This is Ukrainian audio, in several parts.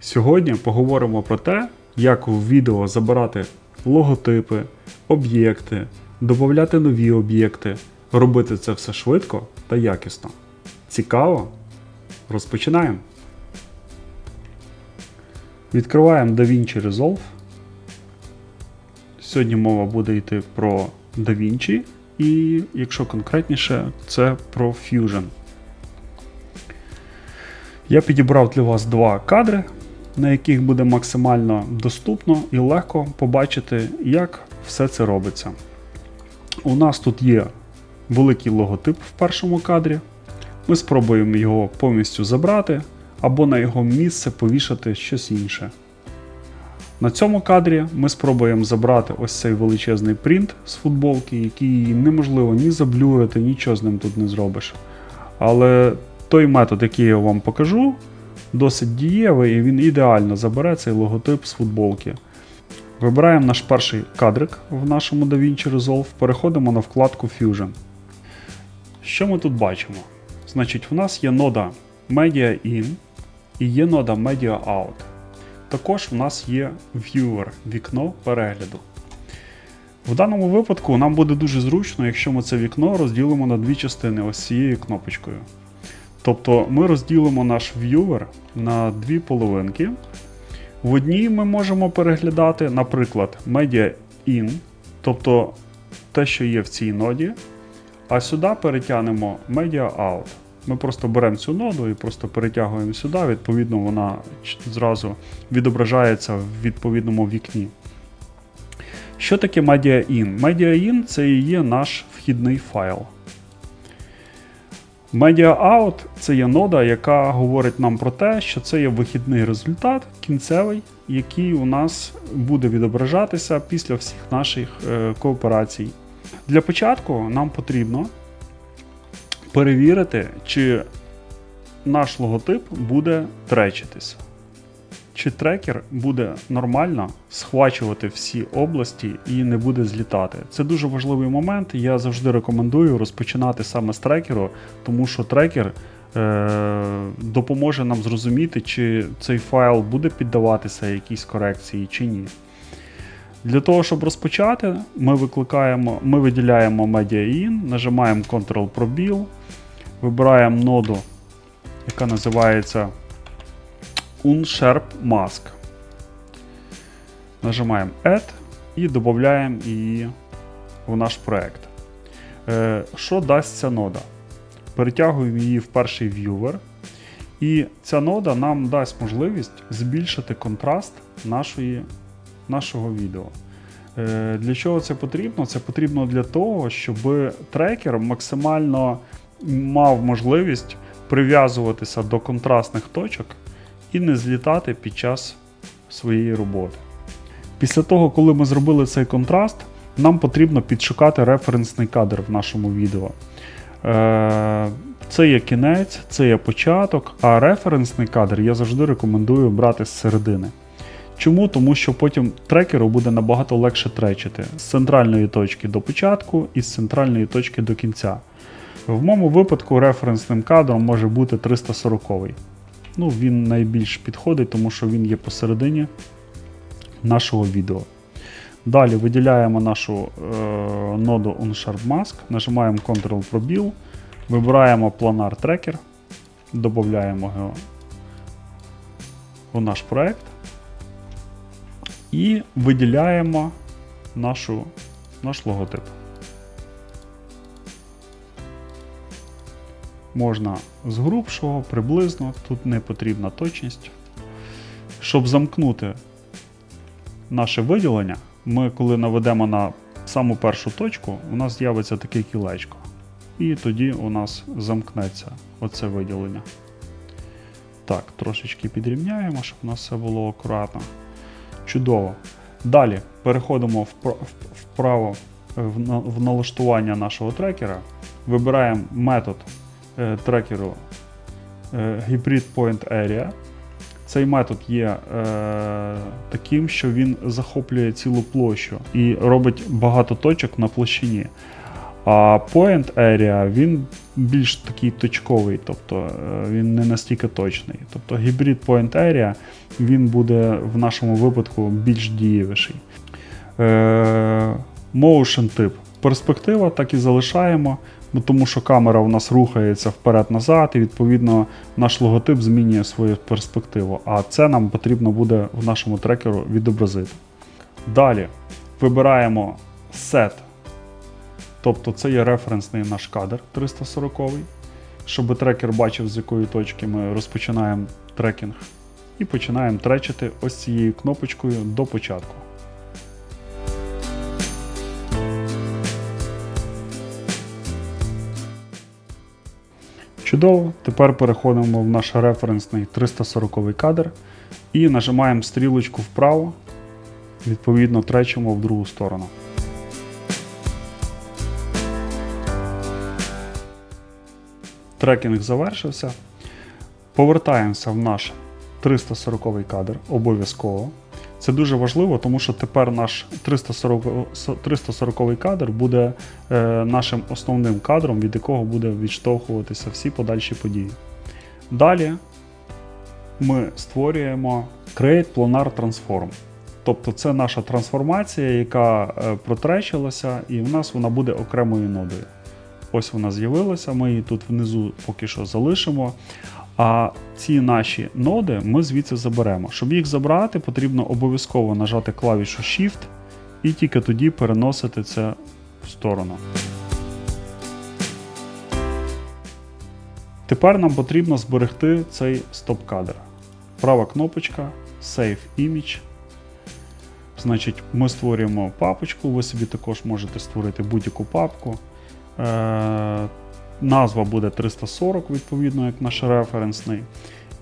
Сьогодні поговоримо про те, як в відео забирати логотипи, об'єкти, додати нові об'єкти, робити це все швидко та якісно. Цікаво? Розпочинаємо. Відкриваємо DaVinci Resolve. Сьогодні мова буде йти про DaVinci і, якщо конкретніше, це про Fusion. Я підібрав для вас два кадри, на яких буде максимально доступно і легко побачити, як все це робиться. У нас тут є великий логотип в першому кадрі. Ми спробуємо його повністю забрати або на його місце повішати щось інше. На цьому кадрі ми спробуємо забрати ось цей величезний принт з футболки, який неможливо ні заблюрити, нічого з ним тут не зробиш. Але той метод, який я вам покажу, досить дієвий і він ідеально забере цей логотип з футболки. Вибираємо наш перший кадрик в нашому DaVinci Resolve, переходимо на вкладку Fusion. Що ми тут бачимо? Значить, у нас є нода Media In і є нода Media Out. Також в нас є Viewer, вікно перегляду. В даному випадку нам буде дуже зручно, якщо ми це вікно розділимо на дві частини ось цією кнопочкою. Тобто ми розділимо наш Viewer на дві половинки. В одній ми можемо переглядати, наприклад, Media In, тобто те, що є в цій ноді, а сюди перетягнемо Media Out. Ми просто беремо цю ноду і просто перетягуємо сюди, відповідно, вона зразу відображається в відповідному вікні. Що таке Media In? Media In це і є наш вхідний файл. Media Out це є нода, яка говорить нам про те, що це є вихідний результат, кінцевий, який у нас буде відображатися після всіх наших е, кооперацій. Для початку нам потрібно перевірити, чи наш логотип буде тречитися. Чи трекер буде нормально схвачувати всі області і не буде злітати. Це дуже важливий момент. Я завжди рекомендую розпочинати саме з трекеру, тому що трекер е- допоможе нам зрозуміти, чи цей файл буде піддаватися якійсь корекції чи ні. Для того, щоб розпочати, ми викликаємо, ми виділяємо Media In, нажимаємо Ctrl пробіл, вибираємо ноду, яка називається Unsharp Mask. Нажимаємо Add і додаємо її в наш проект. Е, Що дасть ця нода? Перетягуємо її в перший viewer. І ця нода нам дасть можливість збільшити контраст нашої, нашого відео. Е, Для чого це потрібно? Це потрібно для того, щоб трекер максимально мав можливість прив'язуватися до контрастних точок і не злітати під час своєї роботи. Після того, коли ми зробили цей контраст, нам потрібно підшукати референсний кадр в нашому відео. Е, Це є кінець, це є початок, а референсний кадр я завжди рекомендую брати з середини. Чому? Тому що потім трекеру буде набагато легше тречити з центральної точки до початку і з центральної точки до кінця. В моєму випадку референсним кадром може бути 340. Ну, він найбільш підходить, тому що він є посередині нашого відео. Далі виділяємо нашу е, ноду OnSharp Mask, нажимаємо Ctrl пробіл, вибираємо планар трекер, додаємо його у наш проект і виділяємо нашу, наш логотип. Можна з грубшого, приблизно, тут не потрібна точність. Щоб замкнути наше виділення, ми коли наведемо на саму першу точку, у нас з'явиться таке кілечко. І тоді у нас замкнеться оце виділення. Так, трошечки підрівняємо, щоб у нас все було акуратно. Чудово. Далі переходимо вправо в налаштування нашого трекера. Вибираємо метод трекеру е, Hybrid Point Area. Цей метод є е, таким, що він захоплює цілу площу і робить багато точок на площині. А Point Area він більш такий точковий, тобто е, він не настільки точний. Тобто гібрид Point Area він буде в нашому випадку більш дієвіший. Е, Motion тип. Перспектива так і залишаємо, бо тому що камера у нас рухається вперед-назад, і відповідно наш логотип змінює свою перспективу. А це нам потрібно буде в нашому трекеру відобразити. Далі вибираємо set. Тобто це є референсний наш кадр 340 щоб трекер бачив, з якої точки ми розпочинаємо трекінг. І починаємо тречити ось цією кнопочкою до початку. Чудово. Тепер переходимо в наш референсний 340 кадр і нажимаємо стрілочку вправо, відповідно тречимо в другу сторону. Трекінг завершився. Повертаємося в наш 340 кадр обов'язково. Це дуже важливо, тому що тепер наш 340, 340 кадр буде е, нашим основним кадром, від якого буде відштовхуватися всі подальші події. Далі ми створюємо Create Planar Transform. Тобто це наша трансформація, яка е, протречилася, і в нас вона буде окремою нодою. Ось вона з'явилася, ми її тут внизу поки що залишимо. А ці наші ноди ми звідси заберемо. Щоб їх забрати, потрібно обов'язково нажати клавішу Shift і тільки тоді переносити це в сторону. Тепер нам потрібно зберегти цей стоп-кадр. Права кнопочка Save Image. Значить, ми створюємо папочку, ви собі також можете створити будь-яку папку. Назва буде 340, відповідно, як наш референсний.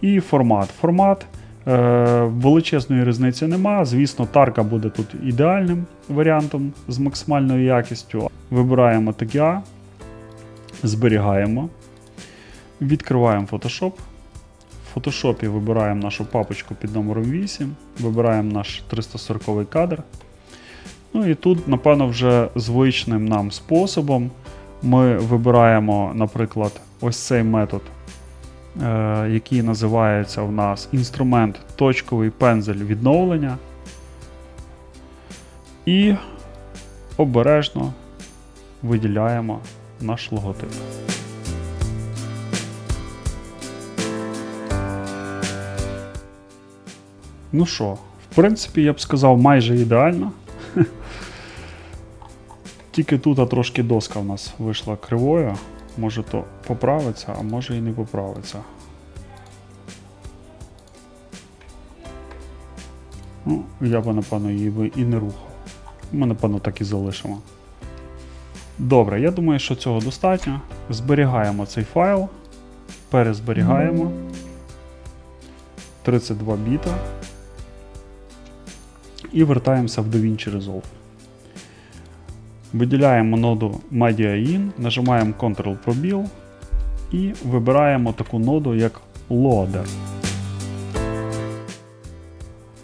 І формат. Формат е, величезної різниці нема. Звісно, тарка буде тут ідеальним варіантом з максимальною якістю. Вибираємо TGA, зберігаємо, відкриваємо Photoshop. В Photoshop вибираємо нашу папочку під номером 8, вибираємо наш 340 кадр. Ну і тут, напевно, вже звичним нам способом ми вибираємо, наприклад, ось цей метод, е, який називається у нас інструмент точковий пензель відновлення. І обережно виділяємо наш логотип. Ну що, в принципі, я б сказав, майже ідеально. Тільки тут трошки доска в нас вийшла кривою. Може то поправиться, а може і не поправиться. Ну, я би, напевно, її би і не рухав. Ми, напевно, так і залишимо. Добре, я думаю, що цього достатньо. Зберігаємо цей файл, перезберігаємо 32 біта і вертаємося в DaVinci Resolve. Виділяємо ноду Media In, нажимаємо Ctrl пробіл і вибираємо таку ноду, як Loader.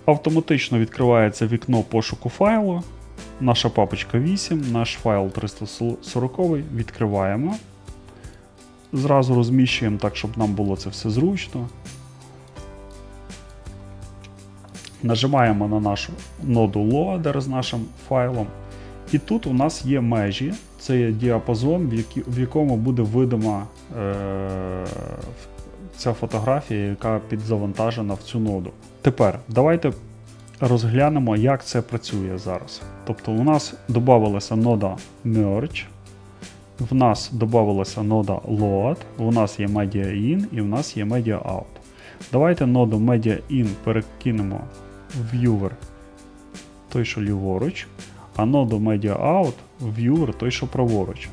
Автоматично відкривається вікно пошуку файлу. Наша папочка 8, наш файл 340 відкриваємо. Зразу розміщуємо так, щоб нам було це все зручно. Нажимаємо на нашу ноду Loader з нашим файлом. І тут у нас є межі, це є діапазон, в, якому буде видима е, ця фотографія, яка підзавантажена в цю ноду. Тепер давайте розглянемо, як це працює зараз. Тобто у нас додавалася нода Merge, в нас додавалася нода Load, у нас є Media In і в нас є Media Out. Давайте ноду Media In перекинемо в Viewer, той, що ліворуч а Media Out Viewer той, що праворуч.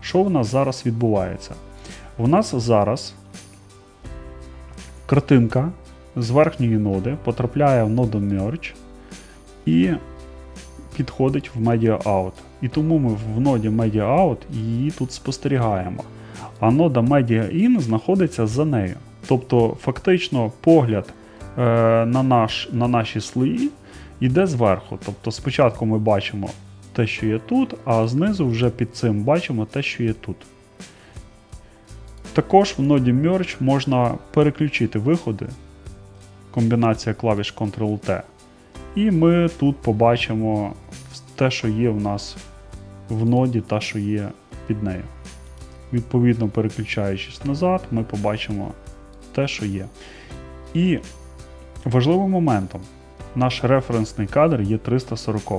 Що в нас зараз відбувається? У нас зараз картинка з верхньої ноди потрапляє в ноду Merge і підходить в Media Out. І тому ми в ноді Media Out її тут спостерігаємо. А нода Media In знаходиться за нею. Тобто, фактично, погляд е, на, наш, на наші слої йде зверху. Тобто спочатку ми бачимо те, що є тут, а знизу вже під цим бачимо те, що є тут. Також в ноді Merge можна переключити виходи, комбінація клавіш Ctrl-T. І ми тут побачимо те, що є в нас в ноді та що є під нею. Відповідно, переключаючись назад, ми побачимо те, що є. І важливим моментом наш референсний кадр є 340.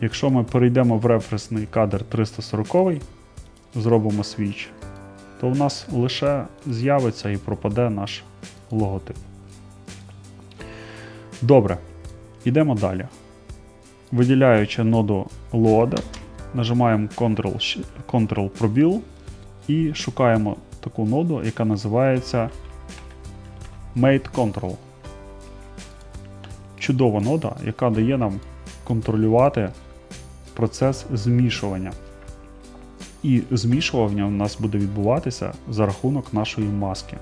Якщо ми перейдемо в референсний кадр 340, зробимо свіч, то в нас лише з'явиться і пропаде наш логотип. Добре, йдемо далі. Виділяючи ноду Loader, нажимаємо Ctrl, Ctrl пробіл і шукаємо таку ноду, яка називається Made Control. Чудова нода, яка дає нам контролювати процес змішування. І змішування у нас буде відбуватися за рахунок нашої маски.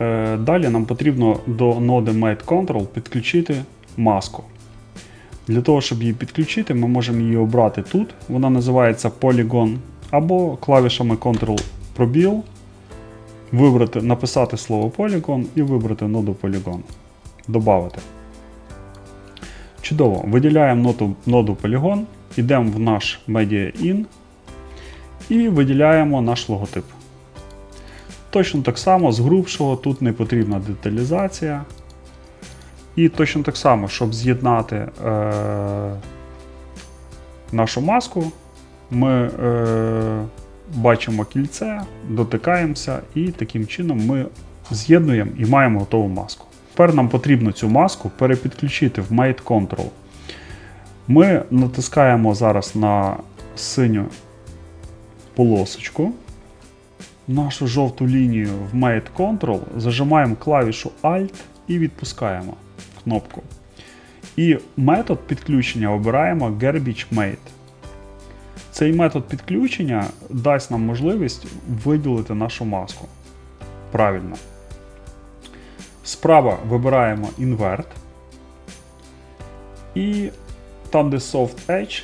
Е, Далі нам потрібно до ноди Made Control підключити маску. Для того, щоб її підключити, ми можемо її обрати тут. Вона називається Polygon, або клавішами Ctrl пробіл, вибрати, написати слово Polygon і вибрати ноду Polygon. Добавити. Чудово. Виділяємо ноду, ноду Polygon, йдемо в наш Media In і виділяємо наш логотип. Точно так само з грубшого тут не потрібна деталізація. І точно так само, щоб з'єднати е, нашу маску, ми е, бачимо кільце, дотикаємося, і таким чином ми з'єднуємо і маємо готову маску. Тепер нам потрібно цю маску перепідключити в Made Control. Ми натискаємо зараз на синю полосочку. Нашу жовту лінію в Made Control, зажимаємо клавішу Alt і відпускаємо кнопку. І метод підключення обираємо Garbage Made. Цей метод підключення дасть нам можливість виділити нашу маску. Правильно. Справа вибираємо Invert. І там, де Soft Edge,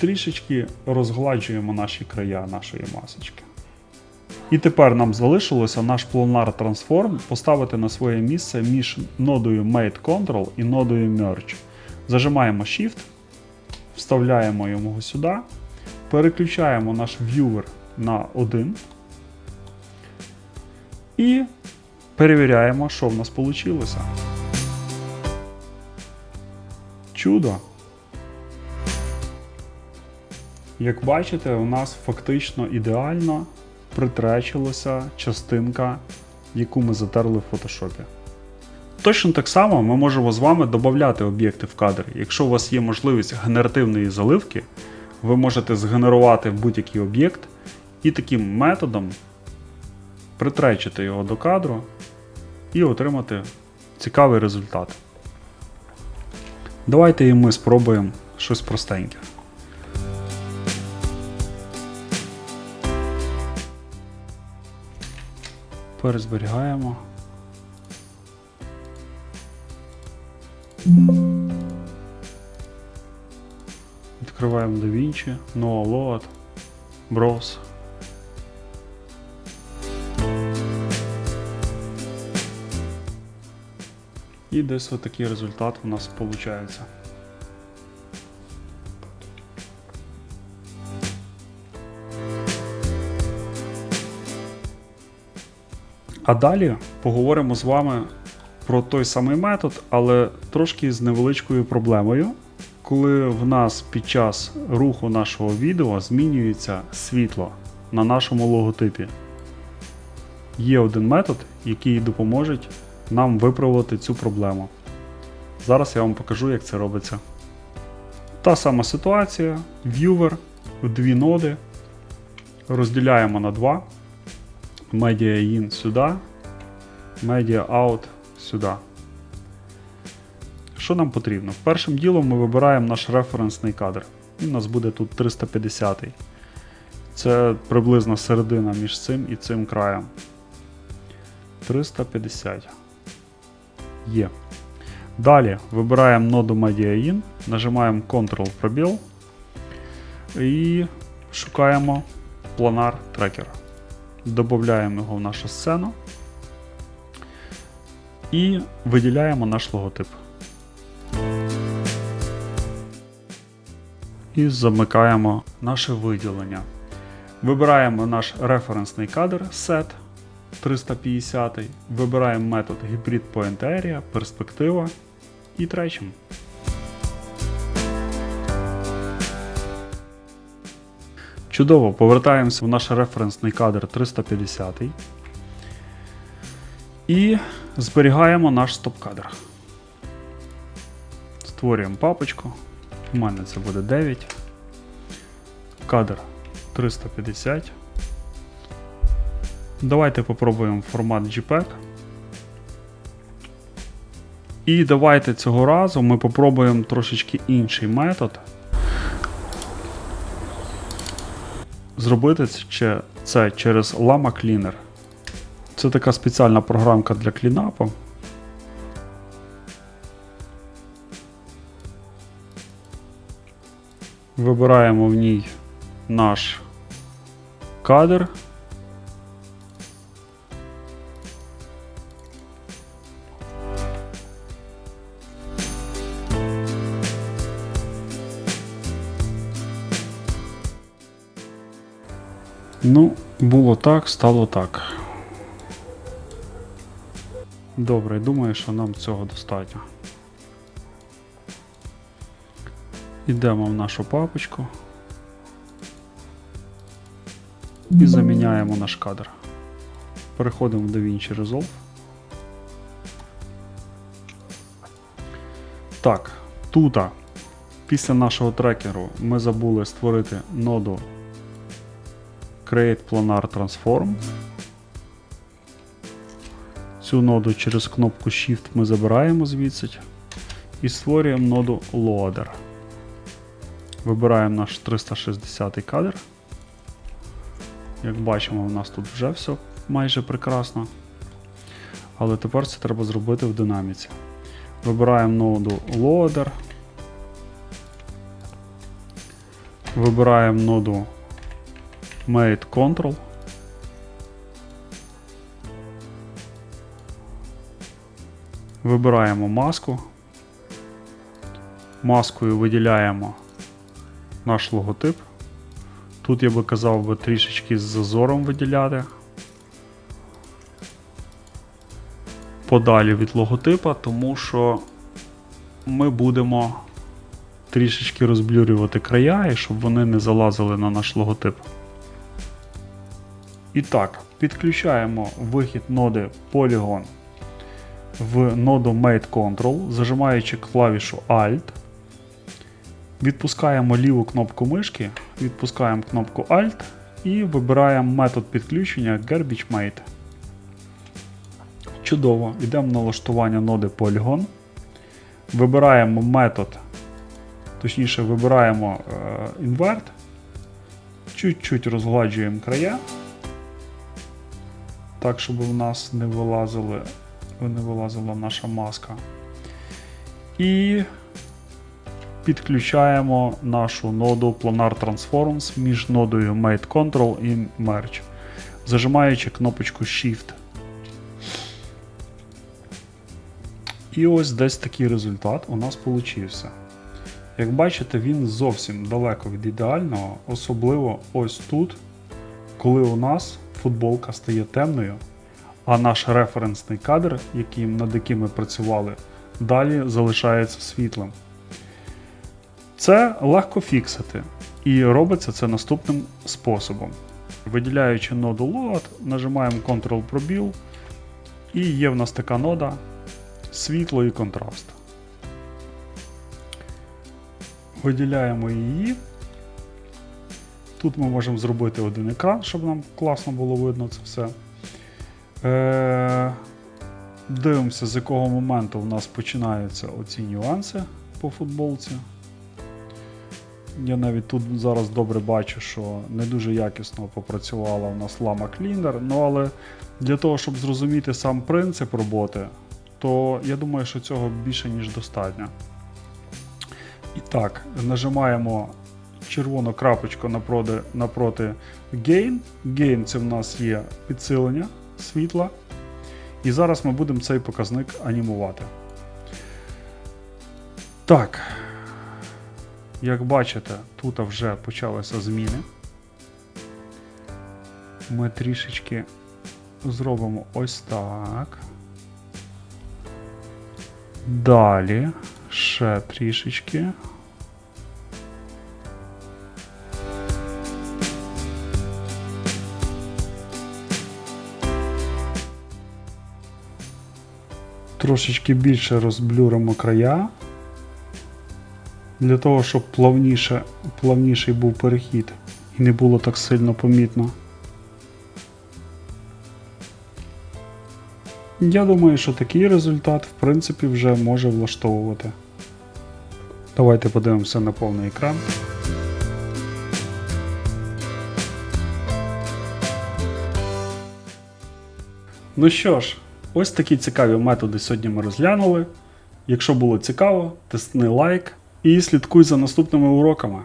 трішечки розгладжуємо наші края нашої масочки. І тепер нам залишилося наш Planar Transform поставити на своє місце між нодою Made Control і нодою Merge. Зажимаємо Shift, вставляємо його сюди, переключаємо наш Viewer на 1 і перевіряємо, що в нас вийшло. Чудо! Як бачите, у нас фактично ідеально притречилася частинка, яку ми затерли в фотошопі. Точно так само ми можемо з вами додати об'єкти в кадр. Якщо у вас є можливість генеративної заливки, ви можете згенерувати будь-який об'єкт і таким методом притречити його до кадру і отримати цікавий результат. Давайте і ми спробуємо щось простеньке. Перезберігаємо. Відкриваємо DaVinci, No Load, Browse. І десь отакий результат у нас виходить. А далі поговоримо з вами про той самий метод, але трошки з невеличкою проблемою, коли в нас під час руху нашого відео змінюється світло на нашому логотипі. Є один метод, який допоможе нам виправити цю проблему. Зараз я вам покажу, як це робиться. Та сама ситуація, Viewer дві ноди. Розділяємо на два. Media in сюди, Media out сюди. Що нам потрібно? Першим ділом ми вибираємо наш референсний кадр. Він у нас буде тут 350. Це приблизно середина між цим і цим краєм. 350. Є. Далі вибираємо ноду Media In нажимаємо Ctrl пробіл і шукаємо планар трекер. Додаємо його в нашу сцену і виділяємо наш логотип. І замикаємо наше виділення. Вибираємо наш референсний кадр Set 350, вибираємо метод Hybrid Point Area, перспектива і тречимо. Чудово, повертаємося в наш референсний кадр 350 і зберігаємо наш стоп-кадр. Створюємо папочку. У мене це буде 9. Кадр 350. Давайте попробуємо формат JPEG. І давайте цього разу ми попробуємо трошечки інший метод. Зробити це- через Lama Cleaner. Це така спеціальна програмка для клінапу. Вибираємо в ній наш кадр. Ну, було так, стало так. Добре, думаю, що нам цього достатньо. Йдемо в нашу папочку і заміняємо наш кадр. Переходимо в DaVinci Resolve. Так, тут після нашого трекеру ми забули створити ноду Create Planar Transform. Цю ноду через кнопку Shift ми забираємо звідси і створюємо ноду Loader. Вибираємо наш 360 кадр. Як бачимо, у нас тут вже все майже прекрасно. Але тепер це треба зробити в динаміці. Вибираємо ноду Loader. Вибираємо ноду Made Control. Вибираємо маску. Маскою виділяємо наш логотип. Тут я би казав би трішечки з зазором виділяти. Подалі від логотипа, тому що ми будемо трішечки розблюрювати края, і щоб вони не залазили на наш логотип. І так, підключаємо вихід ноди Polygon в ноду Made Control, зажимаючи клавішу Alt. Відпускаємо ліву кнопку мишки, відпускаємо кнопку Alt і вибираємо метод підключення Garbage Made. Чудово, йдемо в налаштування ноди Polygon. Вибираємо метод, точніше, вибираємо е, Invert, чуть-чуть розгладжуємо края, так, щоб у нас не вилазили, не вилазила наша маска. І підключаємо нашу ноду Planar Transforms між нодою Made Control і Merge, зажимаючи кнопочку Shift. І ось десь такий результат у нас получився. Як бачите, він зовсім далеко від ідеального, особливо ось тут, коли у нас футболка стає темною, а наш референсний кадр, яким, над яким ми працювали, далі залишається світлим. Це легко фіксити, і робиться це наступним способом. Виділяючи ноду Load, нажимаємо Ctrl пробіл, і є в нас така нода світло і контраст. Виділяємо її. Тут ми можемо зробити один екран, щоб нам класно було видно це все. Е, Дивимося, з якого моменту в нас починаються оці нюанси по футболці. Я навіть тут зараз добре бачу, що не дуже якісно попрацювала у нас Lama Cleaner, ну але для того, щоб зрозуміти сам принцип роботи, то я думаю, що цього більше ніж достатньо. І Так, нажимаємо червону крапочку напроти, напроти Gain. Gain це в нас є підсилення світла. І зараз ми будемо цей показник анімувати. Так. Як бачите, тут вже почалися зміни. Ми трішечки зробимо ось так. Далі ще трішечки. Трошечки більше розблюримо края. Для того, щоб плавніше, плавніший був перехід і не було так сильно помітно. Я думаю, що такий результат, в принципі, вже може влаштовувати. Давайте подивимося на повний екран. Ну що ж, ось такі цікаві методи сьогодні ми розглянули. Якщо було цікаво, тисни лайк і слідкуй за наступними уроками.